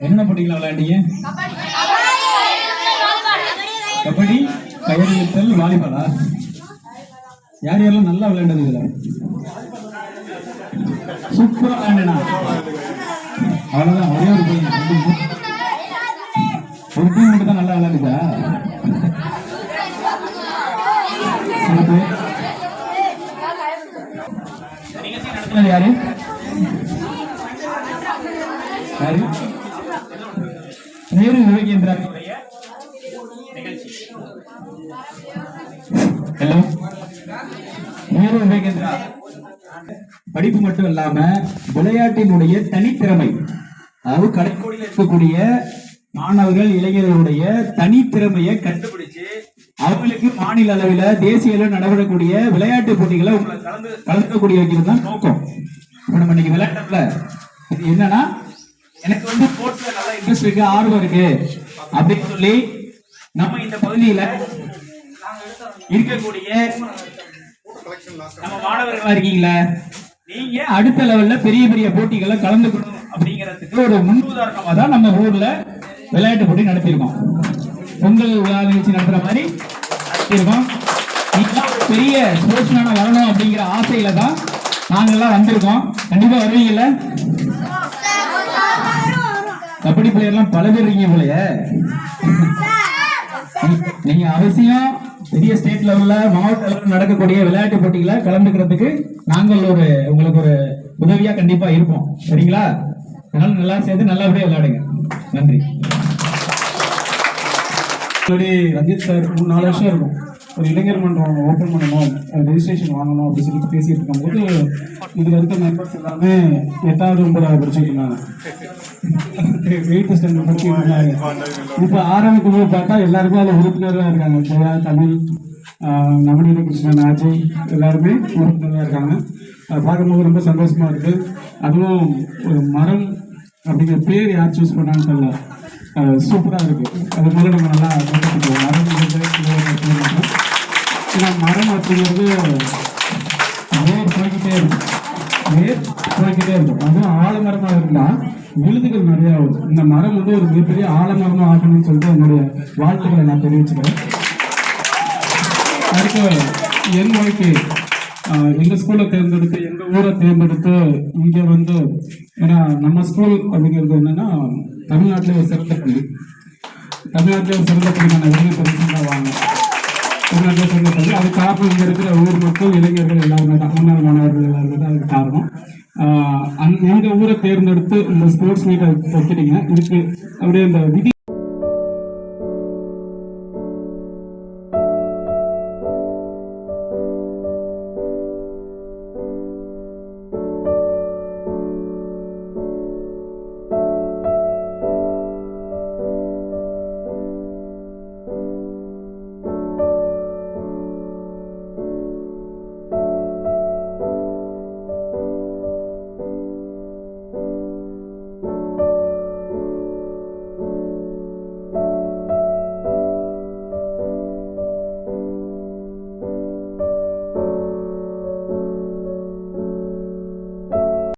என்ன போட்டிங்களா விளையாண்டீங்க? கபடி கயிறு இழுத்தல் வாலிபாலா? யார் யாரெல்லாம் நல்லா விளையாண்டது இதுல? சூப்பரா விளையாண்டா அவ்வளவுதான் ஒரே ஒரு பையன் ஒரு டீம் மட்டும் தான் நல்லா விளையாடுதா சில யாரு? யாரு? நேரு யுவகேந்திரா ஹலோ நேரு விவேகேந்திரா படிப்பு மட்டும் இல்லாம விளையாட்டினுடைய தனித்திறமை அதாவது கடைக்கோடியில் இருக்கக்கூடிய மாணவர்கள் இளைஞர்களுடைய தனித்திறமையை கண்டுபிடிச்சு அவங்களுக்கு மாநில அளவில் தேசிய அளவில் நடைபெறக்கூடிய விளையாட்டு போட்டிகளை உங்களை கலந்து கலந்துக்கக்கூடிய வைக்கிறது தான் நோக்கம். இப்போ நம்ம இன்னைக்கு விளையாட்டுல இது என்னன்னா எனக்கு வந்து ஸ்போர்ட்ஸ்ல நல்லா இன்ட்ரெஸ்ட் இருக்கு ஆர்வம் இருக்கு. அப்படின்னு சொல்லி நம்ம இந்த பகுதியில இருக்கக்கூடிய நம்ம மாணவர்களா இருக்கீங்களா நீங்க அடுத்த லெவல்ல பெரிய பெரிய போட்டிகளை கலந்துக்கணும் அப்படிங்கிறதுக்கு ஒரு முன் உதாரணமா தான் நம்ம ஊர்ல விளையாட்டு போட்டி நடத்தியிருக்கோம். பொங்கல் விழா நிகழ்ச்சி நடத்துற மாதிரி நடத்தியிருக்கோம். ஒரு பெரிய ஸ்போர்ட்ஸ்மேனா வரணும் அப்படிங்கிற ஆசையில தான் நாங்கெல்லாம் வந்திருக்கோம். கண்டிப்பா வருவீங்கல்ல? கபடி பிளேயர்லாம் பல பேர் இருக்கீங்க நீ- நீங்க அவசியம் பெரிய ஸ்டேட் லெவல்ல மாவட்ட லெவலில் நடக்கக்கூடிய விளையாட்டு போட்டிகளை கலந்துக்கிறதுக்கு நாங்கள் ஒரு உங்களுக்கு ஒரு உதவியா கண்டிப்பா இருப்போம். சரிங்களா? அதனால நல்லா சேர்ந்து நல்லபடியா விளையாடுங்க. நன்றி. முன்னாடி ரஞ்சித் சார் மூணு நாலு வருஷம் இருக்கும். ஒரு இளைஞர் மன்றம் ஓப்பன் பண்ணணும் ரெஜிஸ்ட்ரேஷன் வாங்கணும் அப்படின்னு சொல்லிட்டு பேசிட்டு இருக்கும்போது இதில் இருக்க மெம்பர்ஸ் எல்லாமே எட்டாவது ஒன்பதாவது படிச்சுட்டு இருந்தாங்க. வெயிட் ஸ்டாண்டர்ட் பற்றி இப்போ ஆரம்பிக்கும் போது பார்த்தா எல்லாருமே அதில் உறுப்பினராக இருக்காங்க. ஜெயா தமிழ் நவநீத கிருஷ்ணன் அஜய் எல்லாருமே உறுப்பினராக இருக்காங்க. அதை பார்க்கும்போது ரொம்ப சந்தோஷமா இருக்கு. அதுவும் ஒரு மரம் அப்படிங்கிற பேர் யார் சூஸ் பண்ணான்னு தெரியல. சூப்பராக இருக்கு. அது மூலம் நம்ம நல்லா மரம் ஏன்னா மரம் அப்படிங்கிறது வேர் போய்கிட்டே இருக்கும். வேர் குறைக்கிட்டே இருக்கும். அதுவும் ஆலமரமாக இருந்தால் விழுதுகள் நிறையா வரும் இந்த மரம் வந்து ஒரு மிகப்பெரிய ஆலமரமாக ஆகணும்னு சொல்லிட்டு என்னுடைய வாழ்த்துக்களை நான் தெரிவிச்சுக்கிறேன். அடுத்து என் வாழ்க்கை. எங்கள் ஸ்கூலை தேர்ந்தெடுத்து எங்கள் ஊரை தேர்ந்தெடுத்து இங்கே வந்து ஏன்னா நம்ம ஸ்கூல் அப்படிங்கிறது என்னன்னா தமிழ்நாட்டிலே ஒரு சிறந்த பள்ளி. தமிழ்நாட்டிலே ஒரு சிறந்த பள்ளிக்கான விருது பரிசுங்க வாங்க தமிழ்நாட்டிலே சிறந்த அது காரணம் இங்கே இருக்கிற ஊர் மக்கள் இளைஞர்கள் எல்லாருமே தான். முன்னாள் மாணவர்கள் எல்லாருமே தான் அதுக்கு காரணம். அந் எங்கள் ஊரை தேர்ந்தெடுத்து இந்த ஸ்போர்ட்ஸ் மீட்டை வைக்கிறீங்க. இதுக்கு அப்படியே இந்த விதி